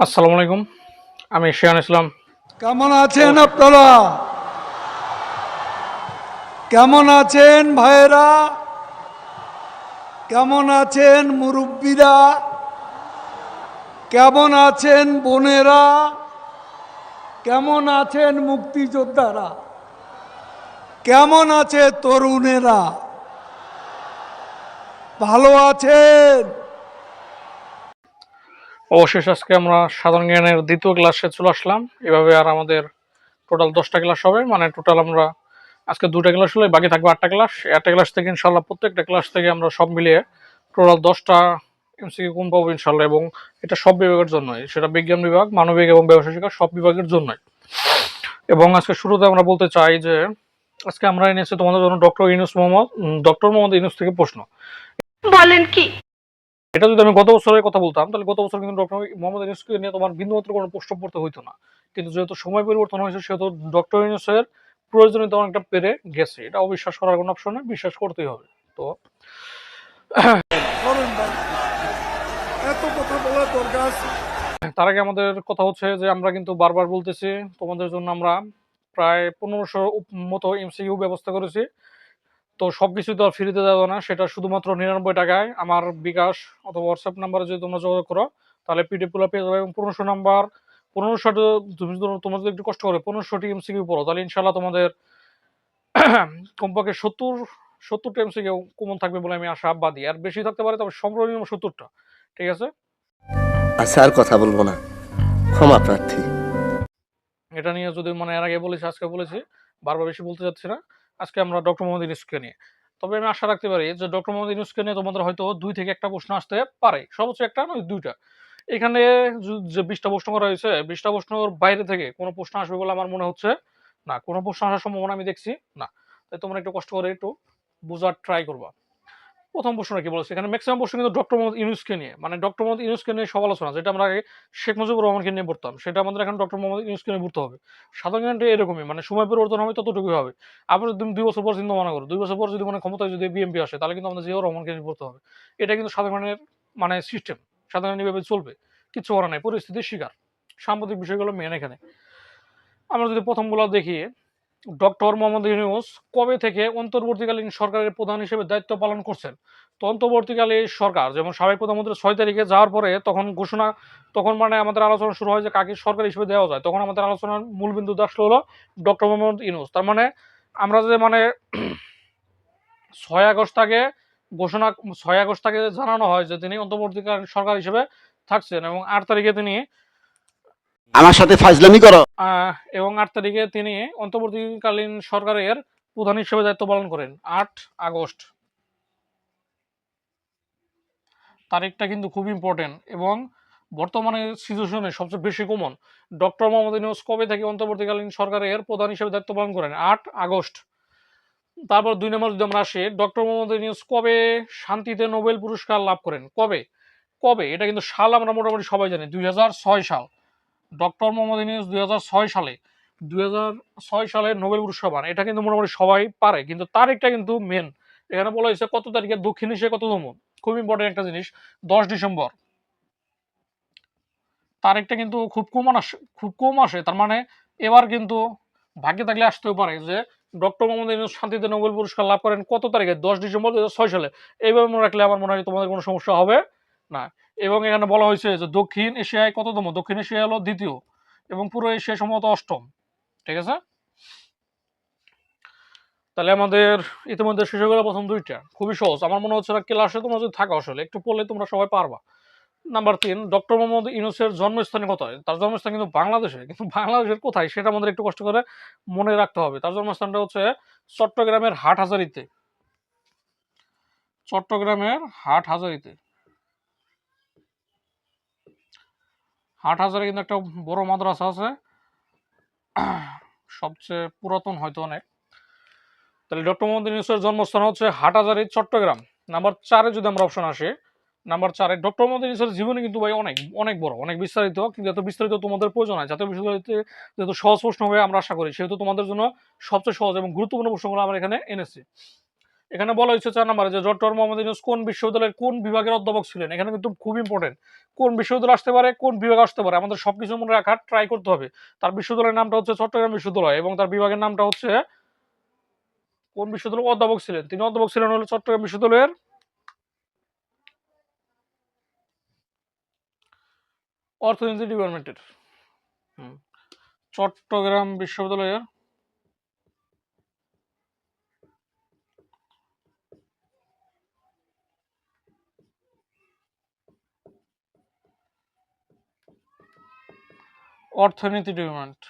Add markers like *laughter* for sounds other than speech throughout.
আসসালামু আলাইকুম। আমি শিয়ান ইসলাম। কেমন আছেন আপনারা? কেমন আছেন ভাইয়েরা? কেমন আছেন মুরব্বীরা? কেমন আছেন বোনেরা? কেমন আছেন মুক্তিযোদ্ধারা? কেমন আছে তরুণেরা? ভালো আছেন? অবশেষে আজকে আমরা সাধারণ জ্ঞানের দ্বিতীয় ক্লাসে চলে আসলাম। এভাবে আর আমাদের টোটাল দশটা ক্লাস হবে মানে টোটাল আমরা আজকে দুটা ক্লাস হলে বাকি থাকবে আটটা ক্লাস। আটটা ক্লাস থেকে ইনশাল্লাহ প্রত্যেকটা ক্লাস থেকে আমরা সব মিলিয়ে টোটাল দশটা এমসিকিউ কোন পাবো ইনশাল্লাহ এবং এটা সব বিভাগের জন্যই। সেটা বিজ্ঞান বিভাগ, মানবিক এবং ব্যবসায় শিক্ষা সব বিভাগের জন্যই। এবং আজকে শুরুতে আমরা বলতে চাই যে আজকে আমরা এনেছি তোমাদের জন্য ডক্টর ইনুস মোহাম্মদ ডক্টর মোহাম্মদ ইনুস থেকে প্রশ্ন। বলেন কি? এটা যদি আমি গত বছরের কথা বলতাম, তাহলে গত বছর কিন্তু ডক্টর মোহাম্মদ ইউনুসকে নিয়ে তোমার বিন্দুমাত্র কোনো প্রশ্ন পড়তে হইতো না। কিন্তু যেহেতু সময় পরিবর্তন হয়েছে, সেহেতু ডক্টর ইউনুসের প্রয়োজনীয়তা অনেকটা বেড়ে গেছে। এটা অবিশ্বাস করার কোনো অপশন নেই, বিশ্বাস করতেই হবে। তো তার আগে আমাদের কথা হচ্ছে যে, আমরা কিন্তু বারবার বলতেছি, তোমাদের জন্য আমরা প্রায় পনেরোশো মতো এমসিইউ ব্যবস্থা করেছি। তো সব কিছু তো আর ফ্রিতে দেওয়া না সেটা শুধুমাত্র নিরানব্বই টাকায়। আমার বিকাশ অথবা হোয়াটসঅ্যাপ নাম্বারে যদি তোমরা যোগাযোগ করো তাহলে পিডিএফগুলো পেয়ে যাবে এবং পনেরোশো নাম্বার পনেরোশো তুমি তোমরা যদি একটু কষ্ট করে পনেরোশোটি এমসিকিউ পড়ো তাহলে ইনশাল্লাহ তোমাদের *clears throat* কমপক্ষে সত্তর সত্তরটা এমসিকিউ কমন থাকবে বলে আমি আশা আশাবাদী। আর বেশি থাকতে পারে তবে সর্বনিম্ন সত্তরটা ঠিক আছে? আচ্ছা আর কথা বলব না। ক্ষমা প্রার্থী। এটা নিয়ে যদি মানে এর আগে বলেছি আজকে বলেছি বারবার বেশি বলতে চাচ্ছি না। আজকে আমরা ডক্টর মোহাম্মদ ইউনুসকে নিয়ে। তবে আমি আশা রাখতে পারি যে ডক্টর মোহাম্মদ ইউনুসকে নিয়ে তোমাদের হয়তো দুই থেকে একটা প্রশ্ন আসতে পারে। সর্বোচ্চ একটা নয়, দুইটা। এখানে যে- বিশটা প্রশ্ন করা হয়েছে, বিশটা প্রশ্নর বাইরে থেকে কোনো প্রশ্ন আসবে বলে আমার মনে হচ্ছে না। কোনো প্রশ্ন আসার সম্ভাবনা আমি দেখছি না। তাই তোমরা একটু কষ্ট করে একটু বোঝার ট্রাই করবা। প্রথম প্রশ্নটা কি বলেছে? এখানে ম্যাক্সিমাম প্রশ্ন কিন্তু ডক্টর মোহাম্মদ ইউনুসকে নিয়ে। মানে ডক্টর মোহাম্মদ ইউনুসকে নিয়ে সব আলোচনা, যেটা আমরা আগে শেখ মুজিবুর রহমানকে নিয়ে পড়তাম, সেটা আমাদের এখন ডক্টর মোহাম্মদ ইউনুসকে নিয়ে পড়তে হবে। সাধারণত এরকমই মানে সময় পরিবর্তন হবে ততটুকুই হবে। আবার যদি দুই বছর পর চিন্তা মনে করো দুই বছর পর যদি মানে ক্ষমতায় যদি বিএমপি আসে, তাহলে কিন্তু আমাদের জিয়াউর রহমানকে নিয়ে পড়তে হবে। এটা কিন্তু সাধারণের মানে সিস্টেম সাধারণ এইভাবে চলবে। কিছু করার নাই, পরিস্থিতির শিকার। সাম্প্রতিক বিষয়গুলো মেন এখানে। আমরা যদি প্রথমগুলো দেখি ডক্টর মোহাম্মদ ইউনুস কবে থেকে অন্তর্বর্তীকালীন সরকারের প্রধান হিসেবে দায়িত্ব পালন করছেন? তো অন্তর্বর্তীকালীন সরকার, যেমন সাবেক প্রধানমন্ত্রী ছয় তারিখে যাওয়ার পরে তখন ঘোষণা, তখন মানে আমাদের আলোচনা শুরু হয় যে কাকে সরকার হিসেবে দেওয়া যায়। তখন আমাদের আলোচনার মূল বিন্দু আসলে হলো ডক্টর মোহাম্মদ ইউনুস। তার মানে আমরা যে মানে *clears throat* ছয় আগস্ট তাকে ঘোষণা, ছয় আগস্ট তাকে জানানো হয় যে তিনি অন্তর্বর্তীকালীন সরকার হিসেবে থাকছেন এবং আট তারিখে তিনি আমার সাথে ফাজলামি করো। এবং আট তারিখে তিনি অন্তর্বর্তীকালীন সরকারের প্রধান হিসেবে দায়িত্ব পালন করেন, আট আগস্ট। তারিখটা কিন্তু খুব ইম্পর্টেন্ট এবং বর্তমানে সিচুয়েশনে সবচেয়ে বেশি কমন ডক্টর মোহাম্মদ ইউনুস কবে থেকে অন্তর্বর্তীকালীন সরকারের প্রধান হিসেবে দায়িত্ব পালন করেন? আট আগস্ট। তারপর দুই নম্বর যদি আমরা আসি ডক্টর মোহাম্মদ ইউনুস কবে শান্তিতে নোবেল পুরস্কার লাভ করেন? কবে? কবে? এটা কিন্তু সাল আমরা মোটামুটি সবাই জানি, দুই হাজার ছয় সাল। ডক্টর মোহাম্মদ ইউনুস দুই সালে, দুই হাজার ছয় সালে নোবেল পুরস্কার পান। এটা কিন্তু মোটামুটি সবাই পারে, কিন্তু তারিখটা কিন্তু মেন এখানে বলা হয়েছে কত তারিখে, দক্ষিণ এশিয়া কততম খুব ইম্পর্টেন্ট একটা জিনিস, দশ ডিসেম্বর। তারিখটা কিন্তু খুব কম আসে, খুব কম আসে, তার মানে এবার কিন্তু ভাগ্যে থাকলে আসতেও পারে যে ডক্টর মোহাম্মদ ইউনুস শান্তিতে নোবেল পুরস্কার লাভ করেন কত তারিখে? দশ ডিসেম্বর দু সালে। এইভাবে মনে রাখলে আমার মনে হয় তোমাদের কোনো সমস্যা হবে না। এবং এখানে বলা হয়েছে যে দক্ষিণ এশিয়ায় কততম? দক্ষিণ এশিয়া হলো দ্বিতীয় এবং পুরো এশিয়া সম্ভবত অষ্টম। ঠিক আছে? তাহলে আমাদের ইতিমধ্যে শেষ হয়ে গেল প্রথম দুইটা। খুবই সহজ। আমার মনে হচ্ছে ক্লাসে তোমরা যদি থাকো আসলে, একটু পড়লে তোমরা সবাই পারবা। নাম্বার তিন ডক্টর মোহাম্মদ ইউনুসের জন্মস্থানে কোথায় তার জন্মস্থান কিন্তু বাংলাদেশে। কিন্তু বাংলাদেশের কোথায়? সেটা আমাদের একটু কষ্ট করে মনে রাখতে হবে। তার জন্মস্থানটা হচ্ছে চট্টগ্রামের হাট হাজারিতে চট্টগ্রামের হাট হাট হাজারে কিন্তু একটা বড় মাদ্রাসা আছে। *clears throat* সবচেয়ে পুরাতন হয়তো অনেক। তাহলে ডক্টর মোহাম্মদ ইউনুসের জন্মস্থান হচ্ছে হাটহাজারি, চট্টগ্রাম। নাম্বার চারে যদি আমরা অপশন আসি, নাম্বার চারে ডক্টর মোহাম্মদ ইউনুসের জীবনী কিন্তু ভাই অনেক অনেক বড়, অনেক বিস্তারিত, কিন্তু এত বিস্তারিত তোমাদের প্রয়োজন হয় জাতীয় বিশ্ববিদ্যালয়তে যেহেতু সহজ প্রশ্ন হবে আমরা আশা করি, সেহেতু তোমাদের জন্য সবচেয়ে সহজ এবং গুরুত্বপূর্ণ প্রশ্নগুলো আমরা এখানে এনেছি। এখানে বলা হয়েছে চার নম্বরে যে ডক্টর মোহাম্মদ ইউনুস কোন বিশ্ববিদ্যালয়ের কোন বিভাগের অধ্যাপক ছিলেন? এখানে কিন্তু খুব ইম্পর্টেন্ট কোন বিশ্ববিদ্যালয় আসতে পারে, কোন বিভাগ আসতে পারে? আমাদের সবকিছু মনে রাখার ট্রাই করতে হবে। তার বিশ্ববিদ্যালয়ের নামটা হচ্ছে চট্টগ্রাম বিশ্ববিদ্যালয় এবং তার বিভাগের নামটা হচ্ছে কোন বিশ্ববিদ্যালয় অধ্যাপক ছিলেন? তিনি অধ্যাপক ছিলেন হলো চট্টগ্রাম বিশ্ববিদ্যালয়ের অর্থনীতি ডিপার্টমেন্টের চট্টগ্রাম বিশ্ববিদ্যালয়ের অর্থনীতি ডিপার্টমেন্ট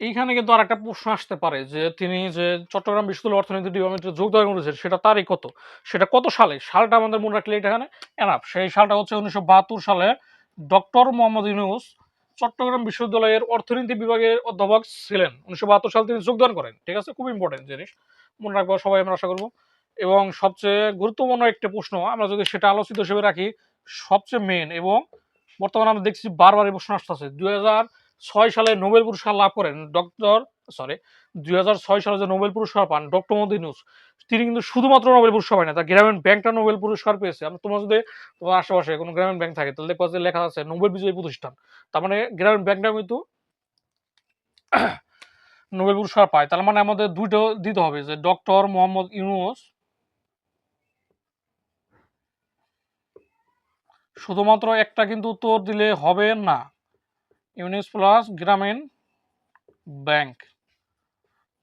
এইখানে কিন্তু আর একটা প্রশ্ন আসতে পারে যে তিনি যে চট্টগ্রাম বিশ্ববিদ্যালয় অর্থনীতি ডিপার্টমেন্টে যোগদান করেছেন, সেটা তারই কত? সেটা কত সালে? সালটা আমাদের মনে রাখলে এখানে এনাফ সেই সালটা হচ্ছে উনিশশো বাহাত্তর সালে ডক্টর মোহাম্মদ ইউনুস চট্টগ্রাম বিশ্ববিদ্যালয়ের অর্থনীতি বিভাগের অধ্যাপক ছিলেন। উনিশশো বাহাত্তর সালে তিনি যোগদান করেন। ঠিক আছে? খুব ইম্পর্টেন্ট জিনিস। মনে রাখব সবাই আমরা আশা করব। এবং সবচেয়ে গুরুত্বপূর্ণ একটি প্রশ্ন, আমরা যদি সেটা আলোচিত হিসেবে রাখি, সবচেয়ে মেন এবং বর্তমানে আমরা দেখছি বারবার এই প্রশ্ন আসতেছে। দুই হাজার ছয় সালে নোবেল পুরস্কার লাভ করেন ডক্টর সরি দুই হাজার ছয় সালে যে নোবেল পুরস্কার পান ডক্টর ইউনুস, তিনি কিন্তু শুধুমাত্র নোবেল পুরস্কার পায় না তার গ্রামীণ ব্যাংকটা নোবেল পুরস্কার পেয়েছে। আমরা তোমার যদি তোমার আশেপাশে কোনো গ্রামীণ ব্যাংক থাকে, তাহলে দেখবা যে লেখা আছে নোবেল বিজয়ী প্রতিষ্ঠান। তার মানে গ্রামীণ ব্যাংকটা কিন্তু *coughs* নোবেল পুরস্কার পায়। তার মানে আমাদের দুটো দিতে হবে যে ডক্টর মোহাম্মদ ইউনুস শুধুমাত্র একটা কিন্তু উত্তর দিলে হবে না। Yunus plus Grameen bank.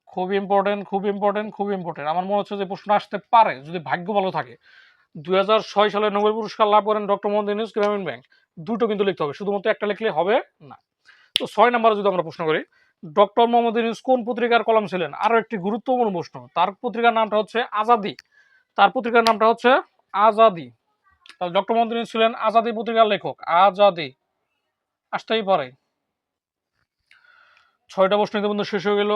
খুব ইম্পর্টেন্ট খুব ইম্পর্টেন্ট খুব ইম্পর্টেন্ট আমার মনে হচ্ছে যে প্রশ্ন আসতে পারে, যদি ভাগ্য ভালো থাকে। দু হাজার ছয় সালে নোবেল পুরস্কার লাভ করেন ডক্টর মোহাম্মদ ইউনুস গ্রামীণ ব্যাংক। দুটো কিন্তু লিখতে হবে, শুধুমাত্র একটা লিখলে হবে না। তো ছয় নম্বরে যদি আমরা প্রশ্ন করি, ডক্টর মোহাম্মদ ইউনুস কোন পত্রিকার কলম ছিলেন? আরও একটি গুরুত্বপূর্ণ প্রশ্ন, তার পত্রিকার নামটা হচ্ছে আজাদি। তার পত্রিকার নামটা হচ্ছে আজাদি। তাহলে ডক্টর ইউনুস ছিলেন আজাদি পত্রিকার লেখক, আজাদি। আসতেই পারে। ছয়টা প্রশ্ন ইতিমধ্যে শেষ হয়ে গেল।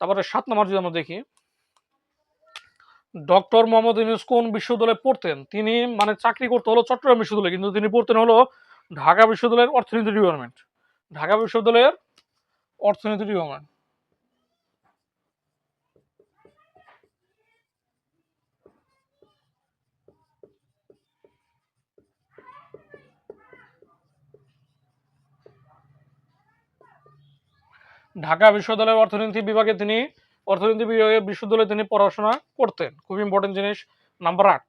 তারপরে সাত নম্বর যদি আমরা দেখি, ডক্টর মোহাম্মদ ইউনুস কোন বিশ্ববিদ্যালয়ে পড়তেন? তিনি মানে চাকরি করতে হলো চট্টগ্রাম বিশ্ববিদ্যালয়ে, কিন্তু তিনি পড়তেন হলো ঢাকা বিশ্ববিদ্যালয়ের অর্থনীতি ডিপার্টমেন্ট ঢাকা বিশ্ববিদ্যালয়ের অর্থনীতি ডিপার্টমেন্ট ঢাকা বিশ্ববিদ্যালয়ের অর্থনীতি বিভাগে তিনি, অর্থনীতি বিভাগে বিশ্ববিদ্যালয়ে তিনি পড়াশোনা করতেন। খুব ইম্পর্টেন্ট জিনিস নাম্বার আট।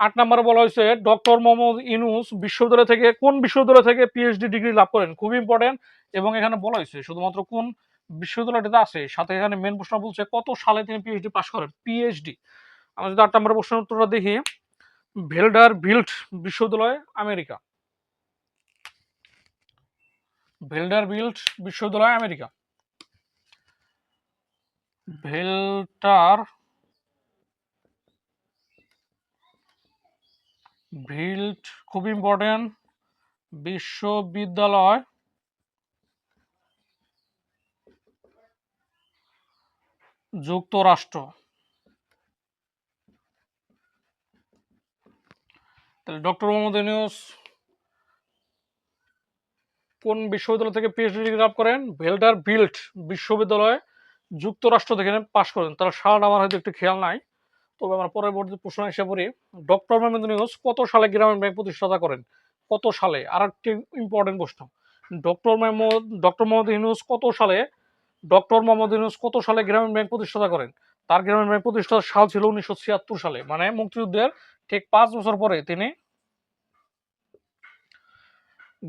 আট নম্বরে বলা হয়েছে ডক্টর মোহাম্মদ ইনুস বিশ্ববিদ্যালয় থেকে, কোন বিশ্ববিদ্যালয় থেকে পিএইচডি ডিগ্রি লাভ করেন? খুব ইম্পর্টেন্ট এবং এখানে বলা হয়েছে, শুধুমাত্র কোন বিশ্ববিদ্যালয়টিতে আছে, সাথে এখানে মেন প্রশ্ন বলছে, কত সালে তিনি পিএইচডি পাশ করেন? পিএইচডি আমরা যদি আট নম্বরের প্রশ্নের উত্তরটা দেখি, ভেলডার বিল্ট বিশ্ববিদ্যালয়, আমেরিকা। ভেলডার বিল্ট বিশ্ববিদ্যালয় আমেরিকা। ভেল্টার ভিল্ট খুব ইম্পর্টেন্ট বিশ্ববিদ্যালয়। যুক্তরাষ্ট্র। তাহলে ডক্টর মোহাম্মদ ইউনুস কোন বিশ্ববিদ্যালয় থেকে পিএইচডি ডিগ্রি লাভ করেন? ভেল্ডার বিল্ট বিশ্ববিদ্যালয়, যুক্তরাষ্ট্র থেকে পাশ করেন। তার সালটা আমার হয়তো একটু খেয়াল নাই। তবে আমার পরবর্তী প্রশ্ন এসে পড়ি, ডক্টর মোহাম্মদ ইউনুস কত সালে গ্রামীণ ব্যাংক প্রতিষ্ঠাতা করেন? কত সালে? আর একটি ইম্পর্টেন্ট প্রশ্ন, ডক্টর ডক্টর মোহাম্মদ ইউনুস কত সালে, ডক্টর মোহাম্মদ ইউনুস কত সালে গ্রামীণ ব্যাংক প্রতিষ্ঠাতা করেন? তার গ্রামীণ ব্যাংক প্রতিষ্ঠার সাল ছিল উনিশশো ছিয়াত্তর সালে। মানে মুক্তিযুদ্ধের ঠিক পাঁচ বছর পরে তিনি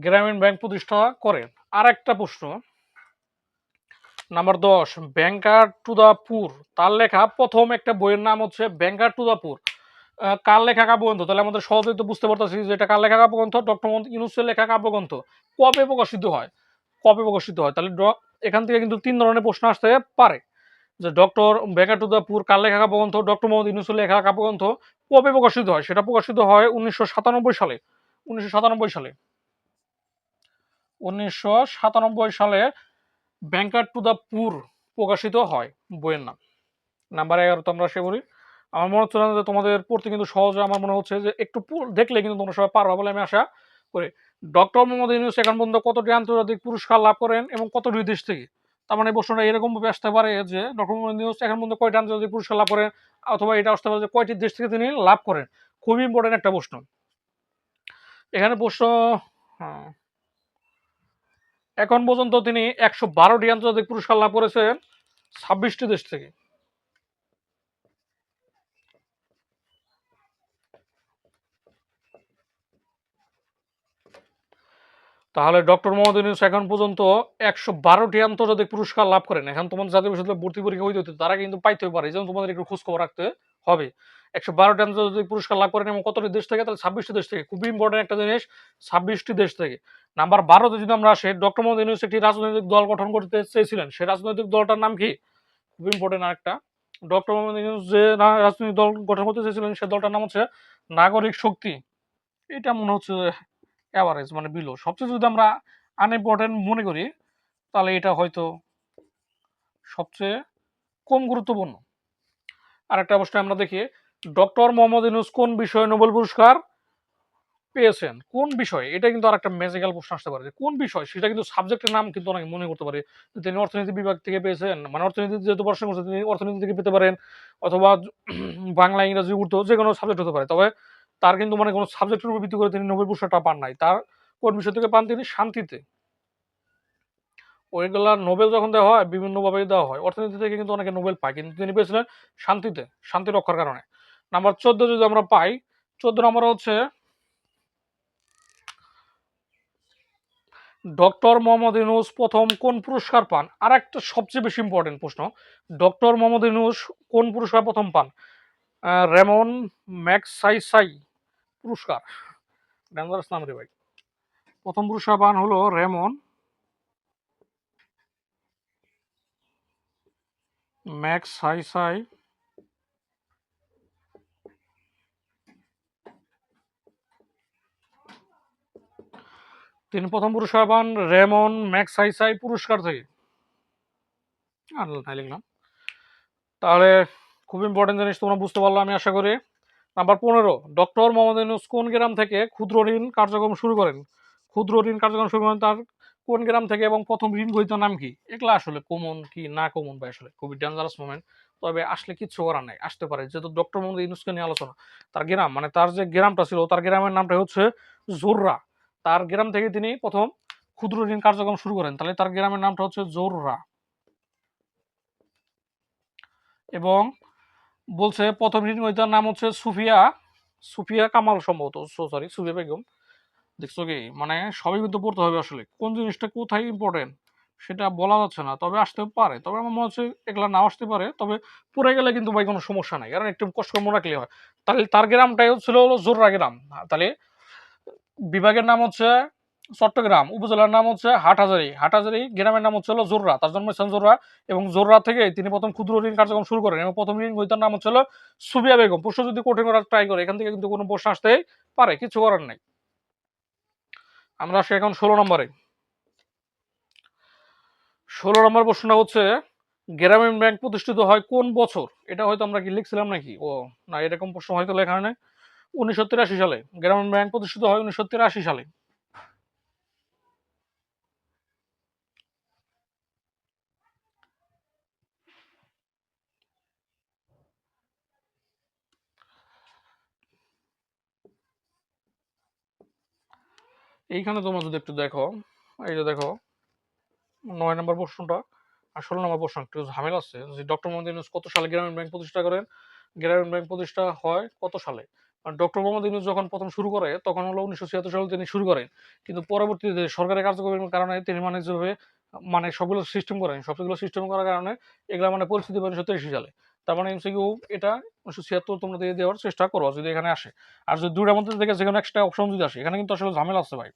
গ্রামীণ ব্যাংক প্রতিষ্ঠা করেন। আর একটা প্রশ্ন। নাম্বার দশ, ব্যাংকার টু দা তার লেখা প্রথম একটা বইয়ের নাম হচ্ছে ব্যাংকার টু দা কার লেখা কাব্যগ্রন্থ? তাহলে আমাদের সহজেই তো বুঝতে পারতেছি যে এটা কার লেখা কাব্যগ্রন্থ? ডক্টর মোহাম্মদ ইউনুসের লেখা কাব্যগ্রন্থ। কবে প্রকাশিত হয়? কবে প্রকাশিত হয়? তাহলে এখান থেকে কিন্তু তিন ধরনের প্রশ্ন আসতে পারে। যে ডক্টর ব্যাংকার টু দা কার লেখা কাব্যগ্রন্থ? ডক্টর মোহাম্মদ ইউনুসের লেখা কাব্যগ্রন্থ কবে প্রকাশিত হয়? সেটা প্রকাশিত হয় উনিশশো সাতানব্বই সালে। উনিশশো সাতানব্বই সালে। উনিশশো সাতানব্বই সালে ব্যাংকার টু দ্য পুর প্রকাশিত হয় বইয়ের নাম। নাম্বার এগারো তো আমরা সে বলি। আমার মনে হচ্ছে না যে তোমাদের পড়তে কিন্তু সহজে, আমার মনে হচ্ছে যে একটু দেখলে কিন্তু তোমরা সবাই পারবা বলে আমি আশা করি। ডক্টর মোহাম্মদ ইউনুস এখন পর্যন্ত কতটি আন্তর্জাতিক পুরস্কার লাভ করেন এবং কতটি দেশ থেকে? তার মানে প্রশ্নটা এরকম ভাবে আসতে পারে যে ডক্টর মোহাম্মদ ইউনুস এখন পর্যন্ত কয়টি আন্তর্জাতিক পুরস্কার লাভ করেন অথবা এটা আসতে পারে যে কয়টি দেশ থেকে তিনি লাভ করেন? খুবই ইম্পর্টেন্ট একটা প্রশ্ন। এখানে প্রশ্ন হ্যাঁ। এখন পর্যন্ত তিনি একশো বারোটি আন্তর্জাতিক পুরস্কার লাভ করেছেন ছাব্বিশটি দেশ থেকে। তাহলে ডক্টর মোহাম্মদ ইউনুস এখন পর্যন্ত একশো বারোটি আন্তর্জাতিক পুরস্কার লাভ করেন। এখন তোমাদের জাতীয় বিশ্ববিদ্যালয় ভর্তি পরীক্ষা হইতে হতে তারা কিন্তু পাইতে পারে। যেমন তোমাদের একটু খোঁজ খবর রাখতে হবে। একশো বারোটি আন্তর্জাতিক পুরস্কার লাভ করেন এবং কতটি দেশ থেকে? তাহলে ছাব্বিশটি দেশ থেকে। খুবই ইম্পর্টেন্ট একটা জিনিস, ছাব্বিশটি দেশ থেকে। নাম্বার বারোতে যদি আমরা আসি, ডক্টর মোহাম্মদ ইউনুস একটি রাজনৈতিক দল গঠন করতে চেয়েছিলেন। সেই রাজনৈতিক দলটার নাম কি? খুব ইম্পর্টেন্ট আরেকটা। ডক্টর মোহাম্মদ ইউনুস যে রাজনৈতিক দল গঠন করতে চেয়েছিলেন সে দলটার নাম হচ্ছে নাগরিক শক্তি। এটা মনে হচ্ছে অ্যাভারেজ মানে বিলো সবচেয়ে যদি আমরা আনইম্পর্টেন্ট মনে করি, তাহলে এটা হয়তো সবচেয়ে কম গুরুত্বপূর্ণ। আরেকটা অবশ্যই আমরা দেখি ডক্টর মোহাম্মদ ইউনুস কোন বিষয়ে নোবেল পুরস্কার পেয়েছেন? কোন বিষয়? এটা কিন্তু আরেকটা ম্যাজিক্যাল প্রশ্ন আসতে পারে কোন বিষয়? সেটা কিন্তু সাবজেক্টের নাম কিন্তু অনেকে মনে করতে পারে তিনি অর্থনীতি বিভাগ থেকে পেয়েছেন মানে অর্থনীতি যেহেতু পড়াশোনা করছেন, তিনি অর্থনীতি থেকে পেতে পারেন, অথবা বাংলা, ইংরাজি, উর্দু যে কোনো সাবজেক্ট হতে পারে। তবে তার কিন্তু মানে কোনো সাবজেক্টের উপর ভিত্তি করে তিনি নোবেল পুরস্কারটা পান নাই। তার কোন বিষয় থেকে পান তিনি শান্তিতে। ওইগুলা নোবেল যখন দেওয়া হয় বিভিন্নভাবে দেওয়া হয়। অর্থনীতি থেকে কিন্তু অনেকে নোবেল পায়, কিন্তু তিনি পেয়েছিলেন শান্তিতে, শান্তি রক্ষার কারণে। নাম্বার চোদ্দ যদি আমরা পাই, চোদ্দ নম্বর হচ্ছে ডক্টর মোহাম্মদ ইউনুস প্রথম কোন পুরস্কার পান? আর একটা সবচেয়ে বেশি ইম্পর্টেন্ট প্রশ্ন। ডক্টর মোহাম্মদ ইউনুস কোন পুরস্কার প্রথম পান? Ramon Magsaysay. পুরস্কার। ডেঞ্জারাস নাম রে ভাই। প্রথম পুরস্কার পান হলো রেমন। ম্যাক্স হাই সাই তিনি প্রথম পুরস্কার পান রেমন ম্যাক্স হাই সাই পুরস্কার থেকে। আর লিখলাম। তাহলে খুব ইম্পর্টেন্ট জিনিস তোমরা বুঝতে পারল আমি আশা করি। নাম্বার পনেরো, ডক্টর মোহাম্মদ ইউনুস কোন গ্রাম থেকে ক্ষুদ্র ঋণ কার্যক্রম শুরু করেন? ক্ষুদ্র ঋণ কার্যক্রম শুরু করেন তার কোন গ্রাম থেকে এবং প্রথম ঋণ গ্রহীতার নাম কি? এগুলা আসলে কমন কি না কমন বা আসলে? খুবই ডেঞ্জারাস মোমেন্ট তবে আসলে কিচ্ছু করার নাই, আসতে পারে। যেহেতু ডক্টর মোহাম্মদ ইউনুসকে নিয়ে আলোচনা, তার গ্রাম মানে তার যে গ্রামটা ছিল, তার গ্রামের নামটা হচ্ছে জোররা। তার গ্রাম থেকে তিনি প্রথম ক্ষুদ্র ঋণ কার্যক্রম শুরু করেন। তাহলে তার গ্রামের নামটা হচ্ছে জোররা। এবং বলছে, প্রথম গ্রহীতার নাম হচ্ছে সুফিয়া। সুফিয়া কামাল সম্ভবত। সরি সুফিয়া বেগম। দেখছ কি? মানে সবই কিন্তু পড়তে হবে আসলে। কোন জিনিসটা কোথায় ইম্পর্টেন্ট সেটা বলা যাচ্ছে না, তবে আসতে পারে। তবে আমার মনে হচ্ছে এগুলা নাও আসতে পারে। তবে পড়ে গেলে কিন্তু ভাই কোনো সমস্যা নাই। কারণ একটু কষ্ট রাখলে হয়। তাহলে তার গ্রামটাই ছিল হলো জোররা গ্রাম। তাহলে বিভাগের নাম হচ্ছে চট্টগ্রাম উপজেলার নাম হচ্ছে হাটহাজারি। হাটহাজারি গ্রামের নাম হচ্ছে জোররা। তার জন্ম হয়েছেন জোররা এবং জোররা থেকে তিনি প্রথম ক্ষুদ্র ঋণ কার্যক্রম শুরু করেন এবং প্রথম ঋণ গ্রহীতার নাম হচ্ছে সুবিয়া বেগম। প্রশ্ন যদি কঠিন করার ট্রাই করে, এখান থেকে কিন্তু কোনো প্রশ্ন আসতে পারে, কিছু করার নেই। আমরা আসি এখন ষোলো নম্বরে। ষোলো নম্বর প্রশ্নটা হচ্ছে, গ্রামীণ ব্যাংক প্রতিষ্ঠিত হয় কোন বছর? এটা হয়তো আমরা কি লিখছিলাম নাকি? ও, না, এরকম প্রশ্ন হয়তো লেখা হয় নাই। উনিশশো সালে, গ্রামীণ ব্যাংক প্রতিষ্ঠিত হয় উনিশশো তিরাশি সালে। এইখানে তোমরা যদি একটু দেখো, এই যে দেখো, নয় নম্বর প্রশ্নটা, আর ষোলো নম্বর প্রশ্ন, একটু ঝামেলা আছে। যে ডক্টর মোহাম্মদ ইউনুস কত সালে গ্রামীণ ব্যাংক প্রতিষ্ঠা করেন? গ্রামীণ ব্যাংক প্রতিষ্ঠা হয় কত সালে? ডক্টর মোহাম্মদ ইউনুস যখন প্রথম শুরু করে, তখন হলো উনিশশো ছিয়াত্তর সালে তিনি শুরু করেন। কিন্তু পরবর্তীতে সরকারি কার্যক্রমের কারণে তিনি মানে যেভাবে মানে সবগুলো সিস্টেম করেন, সবগুলো সিস্টেম করার কারণে এগুলো মানে পরিস্থিতি উনিশশো তিরাশি সালে। তার মানে এমসিকিউ এটা উনিশশো ছিয়াত্তর তোমরা দিয়ে দেওয়ার চেষ্টা করো যদি এখানে আসে। আর যদি দুটার মধ্যে থেকে যেখানে একটা অপশন যদি আসে, এখানে কিন্তু আসলে ঝামেলা আছে ভাই।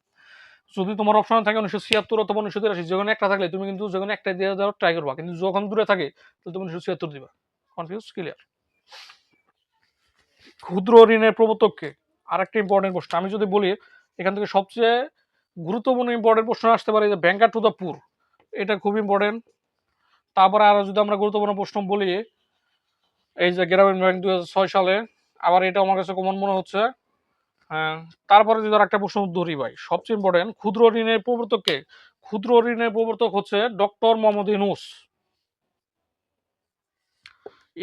যদি তোমার অপশন থাকে উনিশশো ছিয়াত্তর অথবা উনিশশো তিরাশি যেখানে একটা থাকলে তুমি কিন্তু যেখানে একটা দিয়ে দেওয়ার ট্রাই করবা। কিন্তু যখন দূরে থাকে, তাহলে তুমি উনিশশো ছিয়াত্তর দিবা। কনফিউজ ক্লিয়ার ক্ষুদ্র ঋণের প্রবর্তককে আরেকটা ইম্পর্টেন্ট প্রশ্ন। আমি যদি বলি, এখান থেকে সবচেয়ে গুরুত্বপূর্ণ ইম্পর্টেন্ট প্রশ্ন আসতে পারে যে ব্যাংকার টু দ্য পুর এটা খুব ইম্পর্টেন্ট তারপরে আরও যদি আমরা গুরুত্বপূর্ণ প্রশ্ন বলি এই যে গ্রামীণ ব্যাংক দুই হাজার ছয় সালে, আবার এটা আমার কাছে কমন মনে হচ্ছে। হ্যাঁ তারপরে যদি আর একটা প্রশ্ন ধরি ভাই, সবচেয়ে ইম্পর্টেন্ট ক্ষুদ্র ঋণের প্রবর্তক কে ক্ষুদ্র ঋণের প্রবর্তক হচ্ছে ডক্টর মোহাম্মদ ইউনুস।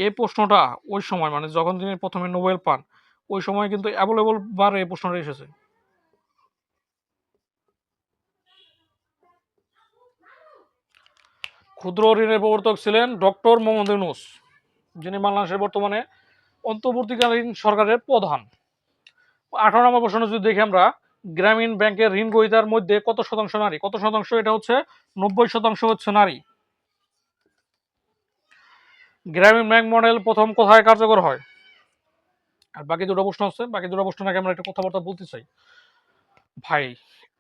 এই প্রশ্নটা ওই সময় মানে যখন তিনি প্রথমে নোবেল পান, ওই সময় কিন্তু অ্যাভেলেবল বার এই প্রশ্নটা এসেছে। ক্ষুদ্র ঋণের প্রবর্তক ছিলেন ডক্টর মোহাম্মদ ইউনুস। যিনি বাংলাদেশের বর্তমানে অন্তর্বর্তীকালীন সরকারের প্রধান। আঠারো নম্বর প্রশ্ন যদি দেখি আমরা, গ্রামীণ ব্যাংকের ঋণ গ্রহীতার মধ্যে কত শতাংশ নারী? কত শতাংশ? এটা হচ্ছে নব্বই শতাংশ হচ্ছে নারী। গ্রামীণ ব্যাংক মডেল প্রথম কোথায় কার্যকর হয়? আর বাকি দুটো প্রশ্ন আছে, বাকি দুটো প্রশ্ন নাকি আমরা একটা কথাবার্তা বলতে চাই। ভাই,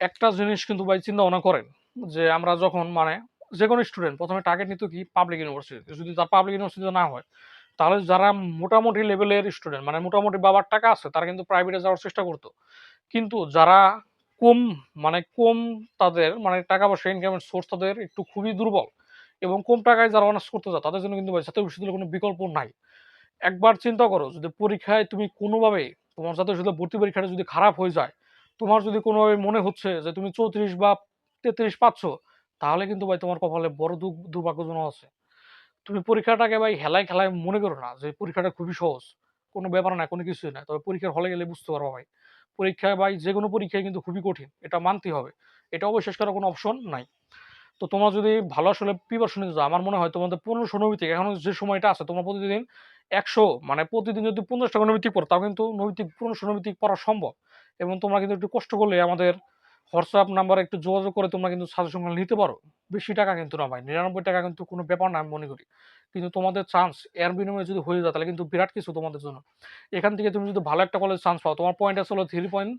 একটা জিনিস কিন্তু ভাই চিন্তা ভাবনা করেন যে আমরা যখন মানে যে কোনো স্টুডেন্ট প্রথমে টার্গেট নিত কি পাবলিক ইউনিভার্সিটি যদি তার পাবলিক ইউনিভার্সিটি না হয়, তাহলে যারা মোটামুটি লেভেলের স্টুডেন্ট মানে মোটামুটি বাবার টাকা আছে, তারা কিন্তু প্রাইভেটে যাওয়ার চেষ্টা করতো। কিন্তু যারা কম মানে কম তাদের মানে টাকা পয়সা ইনকামের সোর্স তাদের একটু খুবই দুর্বল এবং কম টাকায় যারা অনার্স করতে যায় তাদের জন্য কিন্তু জাতীয় বিশ্ববিদ্যালয়ের কোনো বিকল্প নাই। একবার চিন্তা করো, যদি পরীক্ষায় তুমি কোনোভাবে তোমার জাতীয় বিশ্ববিদ্যালয় ভর্তি পরীক্ষাটা যদি খারাপ হয়ে যায়, তোমার যদি কোনোভাবে মনে হচ্ছে যে তুমি চৌত্রিশ বা তেত্রিশ পাচ্ছ তাহলে কিন্তু ভাই তোমার কপালে বড় দুর্ভাগ্যজনক আছে। তুমি পরীক্ষাটাকে ভাই হেলায় খেলায় মনে করো না যে পরীক্ষাটা খুবই সহজ। কোনো ব্যাপার না, কোনো কিছুই না। তবে পরীক্ষার হলে গেলে বুঝতে পারব ভাই। পরীক্ষায় ভাই যে কোনো পরীক্ষায় কিন্তু খুবই কঠিন। এটা মানতেই হবে। এটা অবশেষ করার কোনো অপশন নাই। তো তোমরা যদি ভালো আসলে প্রিপারেশন নিতে যাও আমার মনে হয় তোমাদের পনেরোশো নৈতিক এখন যে সময়টা আছে, তোমরা প্রতিদিন একশো মানে প্রতিদিন যদি পঞ্চাশ টাকা নৈতিক পড়ো, তাও কিন্তু নৈতিক পনেরোশো নৈতিক পড়া সম্ভব। এবং তোমরা কিন্তু একটু কষ্ট করলে আমাদের হোয়াটসঅ্যাপ নাম্বারে একটু যোগাযোগ করে তোমরা কিন্তু সাজেশন নিতে পারো। বেশি টাকা কিন্তু না ভাই, নিরানব্বই টাকা কিন্তু কোনো ব্যাপার না আমি মনে করি। কিন্তু তোমাদের চান্স এর বিনিময়ে যদি হয়ে যায় তাহলে কিন্তু বিরাট কিছু তোমাদের জন্য। এখান থেকে তুমি যদি ভালো একটা কলেজ চান্স পাও, তোমার পয়েন্ট আছে হলো থ্রি পয়েন্ট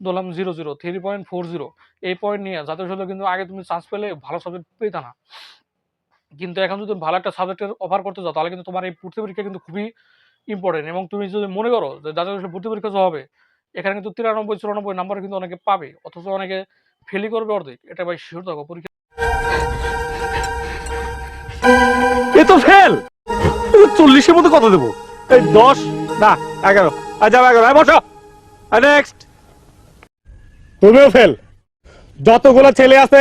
ধরলাম zero zero three point four zero এই পয়েন্ট নিয়ে জাতীয় বিশ্ববিদ্যালয়ে কিন্তু আগে তুমি চান্স পেলে ভালো সাবজেক্ট পেতে না। কিন্তু এখন যদি ভালো একটা সাবজেক্টের অফার করতে যাও তাহলে কিন্তু তোমার এই ভর্তি পরীক্ষা কিন্তু খুবই ইম্পর্টেন্ট এবং তুমি যদি মনে করো যে বিশ্ববিদ্যালয়ে ভর্তি পরীক্ষা হবে এখানে কিন্তু তিরানব্বই চুরানব্বই নাম্বার কিন্তু অনেকে পাবে অথচ অনেকে ফেলি করবে অর্ধেক। এটা ভাই শিওর থাকো পরীক্ষা এ তো ফেল চল্লিশের মধ্যে কত দেবো? এই দশ না এগারো। আর যাও এগারো বসো। নেক্সট তুমিও ফেল যতগুলো ছেলে আছে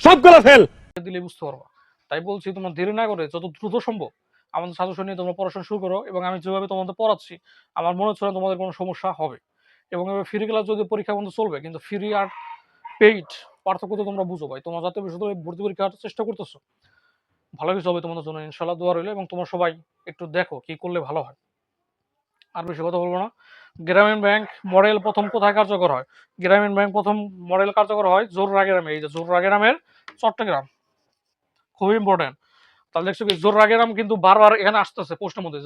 সবগুলো ফেল দিলে বুঝতে পারবা। তাই বলছি তোমার দেরি না করে যত দ্রুত সম্ভব আমাদের সাজেশন নিয়ে তোমরা পড়াশোনা শুরু করো এবং আমি যেভাবে তোমাদের পড়াচ্ছি আমার মনে হচ্ছে না তোমাদের কোনো সমস্যা হবে। এবং ফ্রি ক্লাস যদি পরীক্ষা বন্ধ চলবে, কিন্তু ফ্রি আর পেইড পার্থক্য তো তোমরা বুঝো ভাই। তোমার যাতে বিশ্ববিদ্যালয়ে ভর্তি পরীক্ষার চেষ্টা করতেছো। ভালো কিছু হবে তোমাদের জন্য ইনশাল্লাহ দোয়া রইল এবং তোমরা সবাই একটু দেখো কি করলে ভালো হয়। আর বেশি কথা বলব না। গ্রামীণ ব্যাংক মডেল প্রথম কোথায় কার্যকর হয়? গ্রামীণ ব্যাংক প্রথম মডেল কার্যকর হয় জোররা গ্রামে এই যে জোররা গ্রামের চট্টগ্রাম। খুবই ইম্পর্টেন্ট তাহলে দেখছ কি জোররা গ্রাম কিন্তু বারবার এখানে আসতেছে প্রশ্নের মধ্যে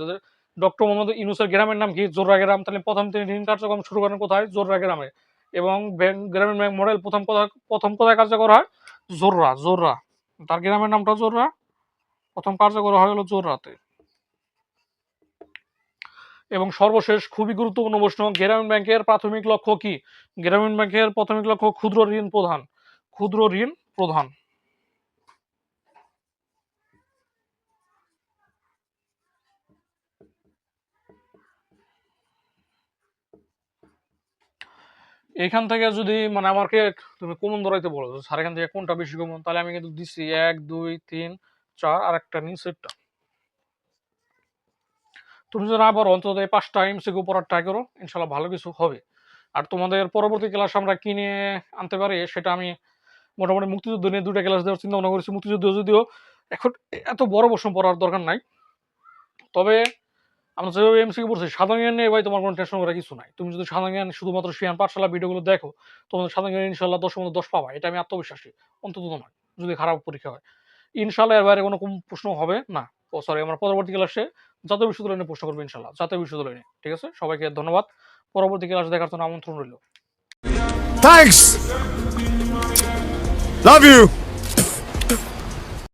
ডক্টর মোহাম্মদ ইউনুসের গ্রামের নাম কি? জোররা গ্রাম। তাহলে প্রথম তিনি ঋণ কার্যক্রম শুরু করেন কোথায়? জোররা গ্রামে। এবং গ্রামীণ ব্যাংক মডেল প্রথম কোথায় প্রথম কোথায় কার্যকর হয়? জোররা জোররা। তার গ্রামের নামটা জোররা? প্রথম কার্যকর হয় হলো জোররাতে। এবং সর্বশেষ খুবই গুরুত্বপূর্ণ প্রশ্ন, গ্রামীণ ব্যাংকের প্রাথমিক লক্ষ্য কি? গ্রামীণ ব্যাংকের প্রাথমিক লক্ষ্য ক্ষুদ্র ঋণ প্রদান ক্ষুদ্র ঋণ প্রদান এখান থেকে যদি মানে আমাকে তুমি কমন ধরাইতে বলো স্যার, এখান থেকে কোনটা বেশি কমন তাহলে আমি কিন্তু দিচ্ছি এক, দুই, তিন, চার আর একটা নিচেরটা। তুমি যদি না পারো, অন্তত এই পাঁচটা এমসিকিউ পড়ার ট্রাই করো ইনশাল্লাহ ভালো কিছু হবে। আর তোমাদের পরবর্তী ক্লাস আমরা কিনে আনতে পারি, সেটা আমি মোটামুটি মুক্তিযুদ্ধ নিয়ে দুটা ক্লাস দেওয়ার চিন্তা ভাবনা করেছি। মুক্তিযুদ্ধ যদিও এখন এত বড় প্রশ্ন পড়ার দরকার নাই। তবে আমরা যেভাবে এমসিকিউ পড়ছি, সাধারণ জ্ঞান নিয়ে ভাই তোমার কোনো টেনশন করার কিছু নাই। তুমি যদি সাধারণ জ্ঞান শুধুমাত্র শিয়ান পাঠশালা ভিডিওগুলো দেখো, তোমাদের সাধারণ জ্ঞান ইনশাল্লাহ দশের মধ্যে দশ পাবা। এটা আমি আত্মবিশ্বাসী, অন্তত নয়, যদি খারাপ পরীক্ষা হয়। ইনশাল্লাহ এর বাইরে কোনো প্রশ্ন হবে না। ও সরি আমরা পরবর্তী ক্লাসে জাতীয় বিশ্ববিদ্যালয় নিয়ে প্রশ্ন করব ইনশাল্লাহ জাতীয় বিশ্ববিদ্যালয় নিয়ে, ঠিক আছে? সবাইকে ধন্যবাদ। পরবর্তী ক্লাস দেখার জন্য আমন্ত্রণ রইল। Thanks. Love you.